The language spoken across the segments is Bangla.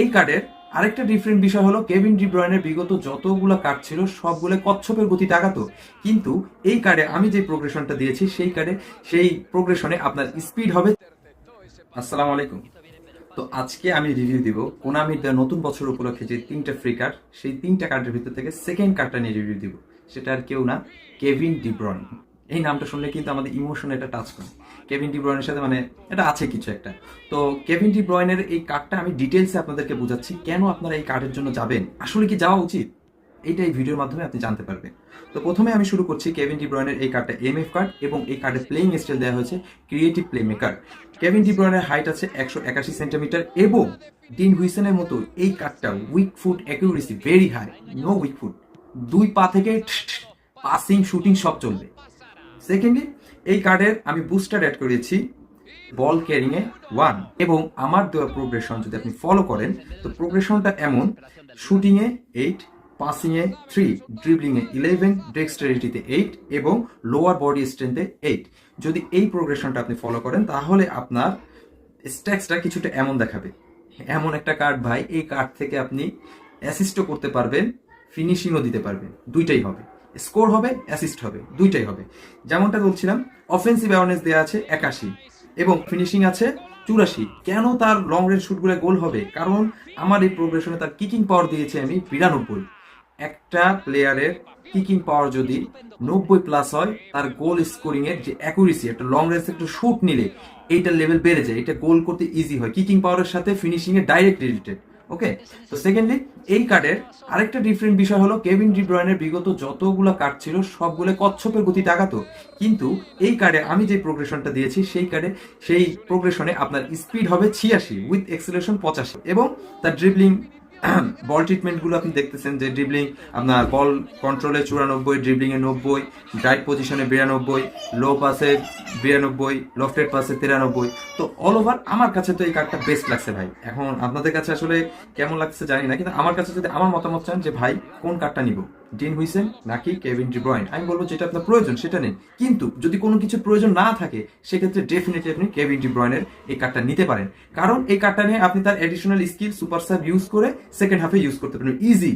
এই কার্ডের আরেকটা ডিফারেন্ট বিষয় হলো কেভিন ডিব্রয়নের বিগত যতগুলো কার্ড ছিল, সবগুলো কচ্ছপের গতি টাকাতো কিন্তু এই কার্ডে আমি যে প্রোগ্রেশনটা দিয়েছি, সেই কার্ডে সেই প্রোগ্রেশনে আপনার স্পিড হবে। আসসালামু আলাইকুম। তো আজকে আমি রিভিউ দিব কোনামির নতুন বছর উপলক্ষে যে তিনটা ফ্রি কার্ড সেই তিনটা কার্ডের ভিতর থেকে সেকেন্ড কার্ডটা নিয়ে রিভিউ দিব। সেটা আর কেউ না কেভিন ডিব্রন এই নামটা শুনলে কিন্তু আমাদের ইমোশন এটা টাচ করে। কেভিন ডি ব্রয়নের সাথে মানে এটা আছে কিছু একটা। তো কেভিন ডি ব্রয়নের এই কার্ডটা আমি ডিটেলসে আপনাদেরকে বোঝাচ্ছি, কেন আপনারা এই কার্ডের জন্য যাবেন? আসলে কি যাওয়া উচিত? এইটা এই ভিডিওর মাধ্যমে আপনি জানতে পারবেন। তো প্রথমে আমি শুরু করছি কেভিন ডি ব্রয়নের এই কার্ডটা এম এফ কার্ড এবং এই কার্ডের প্লেইং স্টাইল দেওয়া হয়েছে creative playmaker Kevin De ব্রয়নের হাইট আছে একশো একাশি সেন্টিমিটার এবং ডিন হুইসেনের মতো এই কার্ডটা weak foot accuracy very high no weak foot দুই পা থেকে পাসিং শুটিং সব চলবে। সেকেন্ডলি এই কার্ডের আমি বুস্টার অ্যাড করেছি বল ক্যারিং এ ওয়ান এবং আমার দেওয়া প্রোগ্রেশন যদি আপনি ফলো করেন, তো প্রোগ্রেশনটা এমন শুটিং এ এইট পাসিং এ থ্রি ড্রিবলিং এ ইলেভেন ডেক্সটারিটিতে এইট এবং লোয়ার বডি স্ট্রেংথে এইট যদি এই প্রোগ্রেশনটা আপনি ফলো করেন, তাহলে আপনার স্ট্যাক্সটা কিছুটা এমন দেখাবে। এমন একটা কার্ড ভাই, এই কার্ড থেকে আপনি অ্যাসিস্টও করতে পারবেন ফিনিশিংও দিতে পারবেন, দুইটাই হবে। স্কোর হবে, অ্যাসিস্ট হবে, দুইটাই হবে। যেমনটা বলছিলাম অফেন্সিভ অ্যাওয়ারনেস দেওয়া আছে একাশি এবং ফিনিশিং আছে চুরাশি। কেন তার লং রেঞ্জ শুটগুলো গোল হবে? কারণ আমার এই প্রোগ্রেশনে তার কিকিং পাওয়ার দিয়েছে আমি বিরানব্বই। একটা প্লেয়ারের কিকিং পাওয়ার যদি নব্বই প্লাস হয়, তার গোল স্কোরিং এর যে অ্যাকুরেসি একটা লং রেঞ্জ একটা শুট নিলে, এইটার লেভেল বেড়ে যায়। এটা গোল করতে ইজি হয়। কিকিং পাওয়ারের সাথে ফিনিশিং এর ডাইরেক্ট রিলেটেড ওকে তো সেকেন্ডলি এই কার্ডের আরেকটা ডিফারেন্ট বিষয় হলো কেভিন ডিব্রয়নের বিগত যতগুলো কার্ড ছিল, সবগুলো কচ্ছপের গতি টাকাতো। কিন্তু এই কার্ডে আমি যে প্রোগ্রেশনটা দিয়েছি, সেই কার্ডে সেই প্রোগ্রেশনে আপনার স্পিড হবে ছিয়াশি উইথ এক্সেলেশন পঁচাশি। এবং তার ড্রিবলিং বল ট্রিটমেন্টগুলো আপনি দেখতেছেন, যে ড্রিবলিং আপনার বল কন্ট্রোলে চুরানব্বই ড্রিবলিংয়ে নব্বই ড্রাইট পজিশনে বিরানব্বই লো পাসে বিরানব্বই লফটেড পাসে তিরানব্বই। তো অল ওভার আমার কাছে তো এই কার্ডটা বেস্ট লাগছে ভাই। এখন আপনাদের কাছে আসলে কেমন লাগছে জানি না, কিন্তু আমার কাছে যদি আমার মতামত চান যে ভাই কোন কার্ডটা নিব? ডিন হুইসেন নাকি কেভিন ডিব্রয়েন আমি বলব যেটা আপনার প্রয়োজন, সেটা নেই। কিন্তু যদি কোনো কিছু প্রয়োজন না থাকে, সেক্ষেত্রে ডেফিনেটলি আপনি কেভিন ডিব্রয়নের এই কার্ডটা নিতে পারেন। কারণ এই কার্ডটা নিয়ে আপনি তার additional skill super sub use করে সেকেন্ড হাফে ইউজ করতে পারেন। ইজি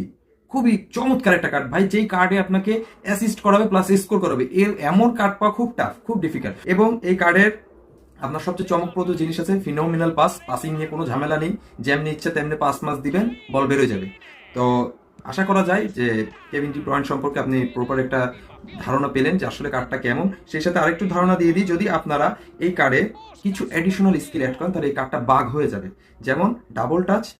খুবই চমৎকার একটা কার্ড ভাই, যেই কার্ডে আপনাকে অ্যাসিস্ট করাবে প্লাস স্কোর করাবে, এর এমন কার্ড পাওয়া খুব টাফ খুব ডিফিকাল্ট এবং এই কার্ডের আপনার সবচেয়ে চমকপ্রদ জিনিস আছে ফিনোমিনাল পাস পাসিং নিয়ে কোনো ঝামেলা নেই। যেমনি ইচ্ছা তেমনি পাস মাস দিবেন বল বেরোয় যাবে। তো আশা করা যায় যে কেভিন ডি ব্রয়েন সম্পর্কে আপনি প্রপার একটা ধারণা পেলেন যে আসলে কার্ডটা কেমন। সেই সাথে আরেকটু ধারণা দিয়ে দিই, যদি আপনারা এই কার্ডে কিছু অ্যাডিশনাল স্কিল অ্যাড করেন, তাহলে এই কার্ডটা বাগ হয়ে যাবে। যেমন ডাবল টাচ